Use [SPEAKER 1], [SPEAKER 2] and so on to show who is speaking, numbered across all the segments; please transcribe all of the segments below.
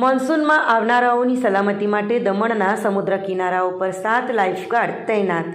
[SPEAKER 1] મોન્સૂનમાં આવનારાઓની સલામતી માટે દમણના સમુદ્ર કિનારાઓ પર સાત લાઇફગાર્ડ તૈનાત.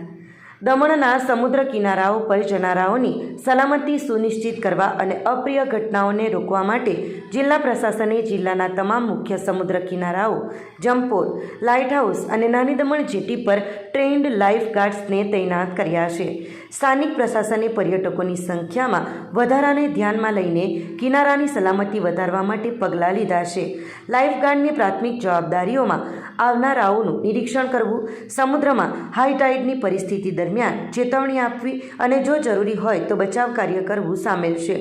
[SPEAKER 1] દમણના સમુદ્ર કિનારાઓ પર જનારાઓની સલામતી સુનિશ્ચિત કરવા અને અપ્રિય ઘટનાઓને રોકવા માટે જિલ્લા પ્રશાસને જિલ્લાના તમામ મુખ્ય સમુદ્ર કિનારાઓ, જંપોર, લાઇટહાઉસ અને નાની દમણ જેટી પર ટ્રેન્ડ લાઇફ ગાર્ડ્સને તૈનાત કર્યા છે. સ્થાનિક પ્રશાસને પર્યટકોની સંખ્યામાં વધારાને ધ્યાનમાં લઈને કિનારાની સલામતી વધારવા માટે પગલાં લીધા છે. લાઇફગાર્ડની પ્રાથમિક જવાબદારીઓમાં આવનારાઓનું નિરીક્ષણ કરવું, સમુદ્રમાં હાઈ ટાઇડની પરિસ્થિતિ દરમિયાન ચેતવણી આપવી અને જો જરૂરી હોય તો બચાવ કાર્ય કરવું સામેલ છે.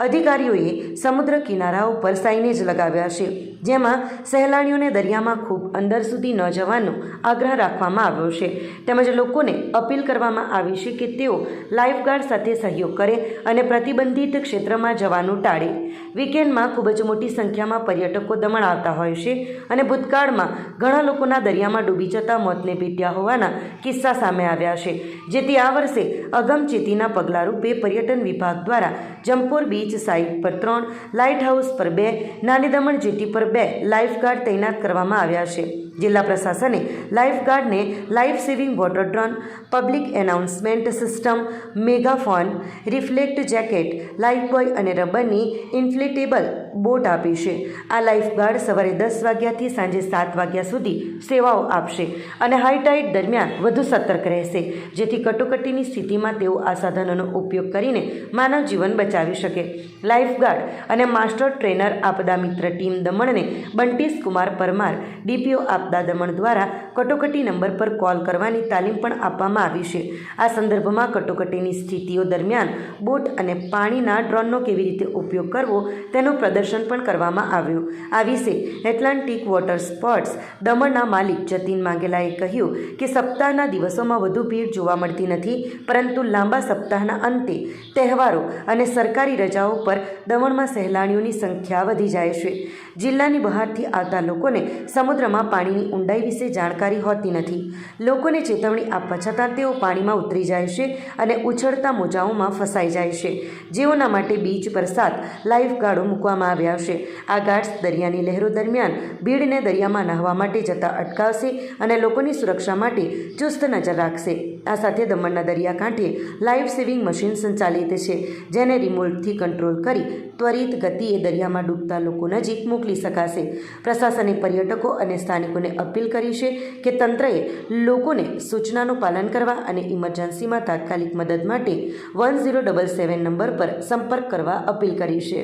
[SPEAKER 1] અધિકારીઓએ સમુદ્ર કિનારાઓ પર સાઇનેજ લગાવ્યા છે. જેમાં સહેલાણીઓને દરિયામાં ખૂબ અંદર સુધી ન જવાનો આગ્રહ રાખવામાં આવ્યો છે. તેમજ લોકોને અપીલ કરવામાં આવી છે કે તેઓ લાઇફગાર્ડ સાથે સહયોગ કરે અને પ્રતિબંધિત ક્ષેત્રમાં જવાનું ટાળે. વીકેન્ડમાં ખૂબ જ મોટી સંખ્યામાં પર્યટકો દમણ આવતા હોય છે અને ભૂતકાળમાં ઘણા લોકોના દરિયામાં ડૂબી જતા મોતને ભેટ્યા હોવાના કિસ્સા સામે આવ્યા છે. જેથી આ વર્ષે અગમચેતીના પગલાંરૂપે પર્યટન વિભાગ દ્વારા જમ્પોર બીચ સાઇટ પર ત્રણ લાઇટ હાઉસ પર બે, નાની દમણ જેટી પર બે લાઇફગાર્ડ તૈનાત કરવામાં આવ્યા છે. જિલ્લા પ્રશાસને લાઇફગાર્ડને life saving water drone, public announcement system, megaphone, reflect jacket life buoy અને રબરની ઇન્ફ્લેટેબલ બોટ આપી છે. આ લાઇફગાર્ડ સવારે દસ વાગ્યાથી સાંજે સાત વાગ્યા સુધી સેવાઓ આપશે અને હાઈ દરમિયાન વધુ સતર્ક રહેશે, જેથી કટોકટીની સ્થિતિમાં તેઓ આ સાધનોનો ઉપયોગ કરીને માનવ જીવન બચાવી શકે. લાઇફગાર્ડ અને માસ્ટર ટ્રેનર આપદા મિત્ર ટીમ દમણને બંટીશ કુમાર પરમાર ડીપીઓ આપદા દમણ દ્વારા કટોકટી નંબર પર કોલ કરવાની તાલીમ પણ આપવામાં આવી છે. આ સંદર્ભમાં કટોકટીની સ્થિતિઓ દરમિયાન બોટ અને પાણીના ડ્રોનનો કેવી રીતે ઉપયોગ કરવો તેનું પ્રદર્શન પણ કરવામાં આવ્યું. આ વિશે એટલાન્ટિક વોટર સ્પોર્ટ્સ દમણના માલિક જતીન માંગેલાએ કહ્યું કે સપ્તાહના દિવસોમાં વધુ ભીડ જોવા મળતી નથી, પરંતુ લાંબા સપ્તાહના અંતે તહેવારો અને સરકારી રજાઓ પર દમણમાં સહેલાણીઓની સંખ્યા વધી જાય છે. જિલ્લાની બહારથી આવતા લોકોને સમુદ્રમાં પાણીની ઊંડાઈ વિશે જાણકારી હોતી નથી. લોકોને ચેતવણી આપવા છતાં તેઓ પાણીમાં ઉતરી જાય છે અને ઉછળતા મોજાઓમાં ફસાઈ જાય છે. જેઓના માટે બીચ પર સાત લાઈફ ગાર્ડો મૂકવામાં આવ્યા છે. આ ગાર્ડ્સ દરિયાની લહેરો દરમિયાન ભીડને દરિયામાં નહાવા માટે જતા અટકાવશે અને લોકોની સુરક્ષા માટે ચુસ્ત નજર રાખશે. આ સાથે દમણના દરિયાકાંઠે લાઈફ સેવિંગ મશીન સંચાલિત છે, જેને રિમોટથી કંટ્રોલ કરી ત્વરિત ગતિએ દરિયામાં ડૂબતા લોકો નજીક મોકલી શકાશે. પ્રશાસને પર્યટકો અને સ્થાનિકોને અપીલ કરી છે કે તંત્રએ લોકોને સૂચનાનું પાલન કરવા અને ઇમરજન્સીમાં તાત્કાલિક મદદ માટે one zero double seven number પર સંપર્ક કરવા અપીલ કરી છે.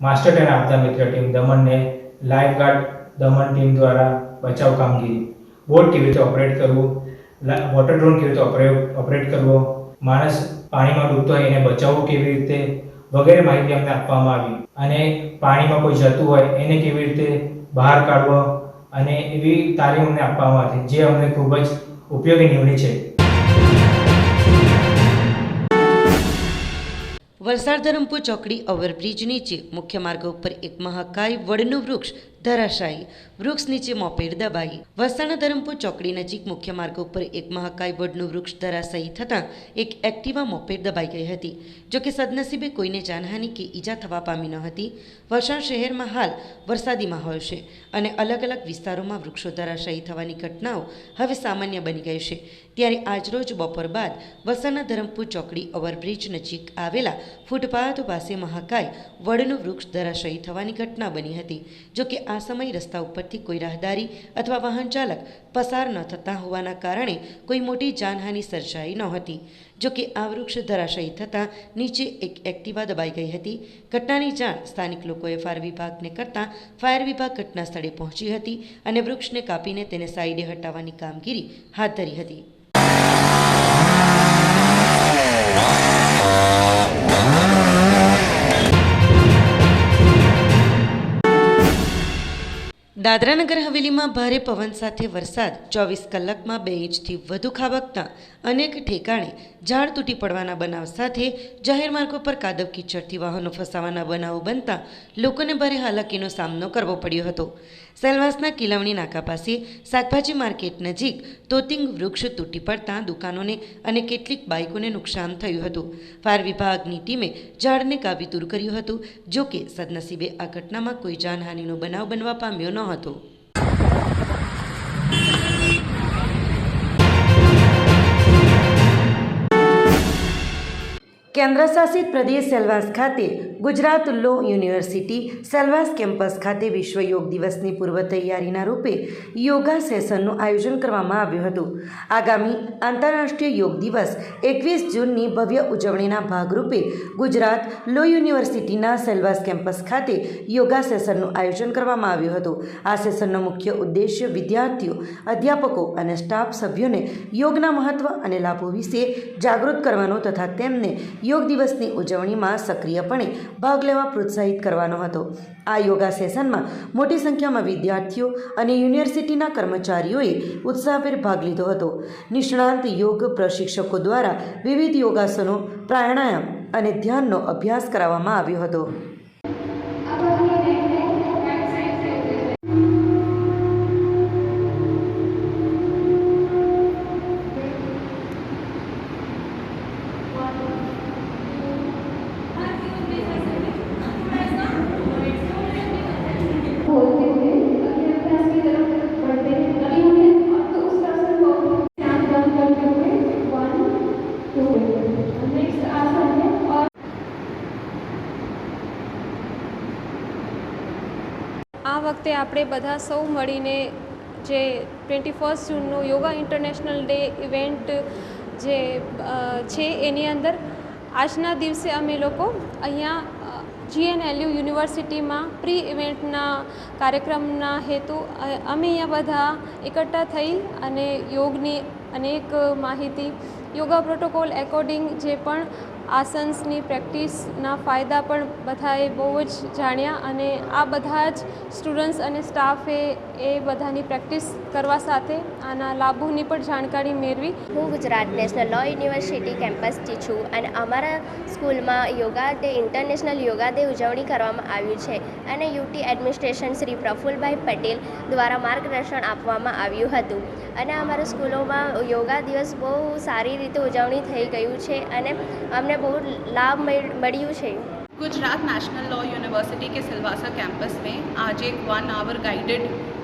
[SPEAKER 2] માસ્ટર ટ્રેન આપતા મિત્ર ટીમ દમણને લાઈફ ગાર્ડ દમણ ટીમ દ્વારા બચાવ કામગીરી બોટ કેવી રીતે ઓપરેટ કરવું? વોટર ડ્રોન કેવી રીતે ઓપરેટ ઓપરેટ કરવો? માણસ પાણીમાં ડૂબતો હોય એને બચાવવું કેવી રીતે? વગેરે માહિતી અમને આપવામાં આવી. અને પાણીમાં કોઈ જતું હોય એને કેવી રીતે બહાર કાઢવો? અને એવી તાલીમ અમને આપવામાં આવી જે અમને ખૂબ જ ઉપયોગી નીવડી છે.
[SPEAKER 1] વલસાડ ધરમપુર ચોકડી ઓવરબ્રિજ નીચે મુખ્ય માર્ગ ઉપર એક મહાકાય વડનું વૃક્ષ ધરાશાયી. વૃક્ષ નીચે મોપેડ દબાઈ. વસાણા ધરમપુર ચોકડી નજીક મુખ્ય માર્ગ ઉપર એક મહાકાય વડનું વૃક્ષ ધરાશાયી થતાં એક એક્ટિવા મોપેડ દબાઈ ગઈ હતી. જો કે સદનસીબે કોઈને જાનહાનિ કે ઈજા થવા પામી ન હતી. વલસાડ શહેરમાં હાલ વરસાદી માહોલ છે અને અલગ અલગ વિસ્તારોમાં વૃક્ષો ધરાશાયી થવાની ઘટનાઓ હવે સામાન્ય બની ગઈ છે. ત્યારે આજરોજ બપોર બાદ વસાણા ધરમપુર ચોકડી ઓવરબ્રિજ નજીક આવેલા ફૂટપાથ પાસે મહાકાય વડનું વૃક્ષ ધરાશાયી થવાની ઘટના બની હતી. જો કે આ સમય રસ્તા ઉપરથી કોઈ રાહદારી અથવા વાહન ચાલક પસાર ન થતા હોવાના કારણે કોઈ મોટી જાનહાનિ સર્જાઈ નહોતી જો કે આ વૃક્ષ ધરાશયી થતાં નીચે એક એક્ટિવા દબાઈ ગઈ હતી. ઘટનાની જાણ સ્થાનિક લોકોએ ફાયર વિભાગને કરતાં ફાયર વિભાગ ઘટના સ્થળે પહોંચી હતી અને વૃક્ષને કાપીને તેને સાઈડે હટાવવાની કામગીરી હાથ ધરી હતી. દાદરાનગર હવેલીમાં ભારે પવન સાથે વરસાદ. ચોવીસ કલાકમાં બે ઇંચથી વધુ ખાબકતા અનેક ઠેકાણે ઝાડ તૂટી પડવાના બનાવ સાથે જાહેર માર્ગો પર કાદવ કીચડથી વાહનો ફસાવાના બનાવો બનતા લોકોને ભારે હાલાકીનો સામનો કરવો પડ્યો હતો. સેલવાસના કિલવણી નાકા પાસે શાકભાજી માર્કેટ નજીક તોતિંગ વૃક્ષ તૂટી પડતા દુકાનોને અને કેટલીક બાઇકોને નુકસાન થયું હતું. ફાયર વિભાગની ટીમે ઝાડને કાબી દૂર કર્યું હતું જોકે સદનસીબે આ ઘટનામાં કોઈ જાનહાનિનો બનાવ બનવા પામ્યો ન હતો. કેન્દ્રશાસિત પ્રદેશ સેલવાસ ખાતે Gujarat law university Silvassa campus ખાતે વિશ્વ યોગ દિવસની પૂર્વ તૈયારીના રૂપે યોગા સેશનનું આયોજન કરવામાં આવ્યું હતું. આગામી આંતરરાષ્ટ્રીય યોગ દિવસ એકવીસ જૂનની ભવ્ય ઉજવણીના ભાગરૂપે ગુજરાત લો યુનિવર્સિટીના સેલવાસ કેમ્પસ ખાતે યોગા સેશનનું આયોજન કરવામાં આવ્યું હતું. આ સેશનનો મુખ્ય ઉદ્દેશ્ય વિદ્યાર્થીઓ, અધ્યાપકો અને સ્ટાફ સભ્યોને યોગના મહત્ત્વ અને લાભો વિશે જાગૃત કરવાનો તથા તેમને યોગ દિવસની ઉજવણીમાં સક્રિયપણે ભાગ લેવા પ્રોત્સાહિત કરવાનો હતો. આ યોગા સેશનમાં મોટી સંખ્યામાં વિદ્યાર્થીઓ અને યુનિવર્સિટીના કર્મચારીઓએ ઉત્સાહભેર ભાગ લીધો હતો. નિષ્ણાંત યોગ પ્રશિક્ષકો દ્વારા વિવિધ યોગાસનો, પ્રાણાયામ અને ધ્યાનનો અભ્યાસ કરાવવામાં આવ્યો હતો.
[SPEAKER 3] વખતે આપણે બધા સૌ મળીને જે ટ્વેન્ટી ફર્સ્ટ જૂનનો યોગા ઇન્ટરનેશનલ ડે ઇવેન્ટ જે છે એની અંદર, આજના દિવસે અમે લોકો અહીંયા જીએનએલયુ યુનિવર્સિટીમાં પ્રી ઇવેન્ટના કાર્યક્રમના હેતુ અમે અહીંયા બધા એકઠા થઈ અને યોગની અનેક માહિતી, યોગા પ્રોટોકોલ એકોર્ડિંગ જે પણ આસન્સની પ્રેક્ટિસના ફાયદા પણ બધાએ બહુ જ જાણ્યા અને આ બધા જ સ્ટુડન્ટ્સ અને સ્ટાફે એ બધાની પ્રેક્ટિસ કરવા સાથે આના લાભોની પણ જાણકારી મેળવી.
[SPEAKER 4] હું ગુજરાત નેશનલ લો યુનિવર્સિટી કેમ્પસથી છું અને અમારા સ્કૂલમાં yoga day, international yoga day ઉજવણી કરવામાં આવ્યું છે અને યુટી એડમિનિસ્ટ્રેશન શ્રી પ્રફુલભાઈ પટેલ દ્વારા માર્ગદર્શન આપવામાં આવ્યું હતું. અને અમારા સ્કૂલોમાં યોગા દિવસ બહુ સારી રીતે ઉજવણી થઈ ગયું છે અને અમને બહુ લાભ મળ- મળ્યું છે
[SPEAKER 5] गुजरात नेशनल लॉ यूनिवर्सिटी के सिलवासा कैंपस में आज एक one hour guided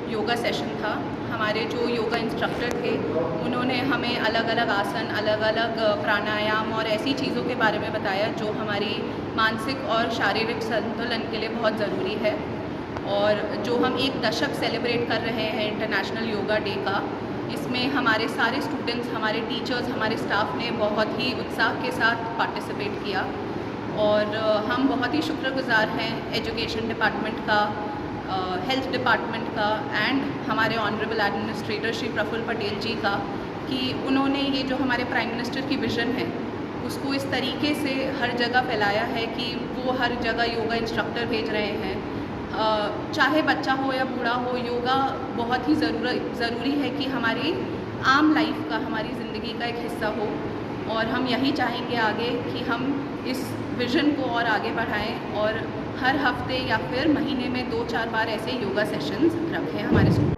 [SPEAKER 5] yoga session था हमारे जो योगा इंस्ट्रक्टर थे उन्होंने हमें अलग अलग आसन अलग अलग प्राणायाम और ऐसी चीज़ों के बारे में बताया जो हमारी मानसिक और शारीरिक संतुलन के लिए बहुत ज़रूरी है और जो हम एक दशक सेलिब्रेट कर रहे हैं इंटरनेशनल योगा डे का इसमें हमारे सारे स्टूडेंट्स हमारे टीचर्स हमारे स्टाफ ने बहुत ही उत्साह के साथ पार्टिसिपेट किया। और हम बहुत ही शुक्रगुजार हैं एजुकेशन डिपार्टमेंट का हेल्थ डिपार्टमेंट का एंड हमारे ऑनरेबल एडमिनिस्ट्रेटर श्री प्रफुल्ल पटेल जी का कि उन्होंने ये जो हमारे प्राइम मिनिस्टर की विज़न है, उसको इस तरीके से हर जगह फैलाया है कि वो हर जगह योगा इंस्ट्रक्टर भेज रहे हैं। चाहे बच्चा हो या बूढ़ा हो, योगा बहुत ही ज़रूर, ज़रूरी है कि हमारी आम लाइफ का, हमारी ज़िंदगी का एक हिस्सा हो। और हम यही चाहेंगे आगे कि हम इस विज़न को और आगे बढ़ाएँ और हर हफ़्ते या फिर महीने में दो चार बार ऐसे योगा सेशंस रखें हमारे स्कूल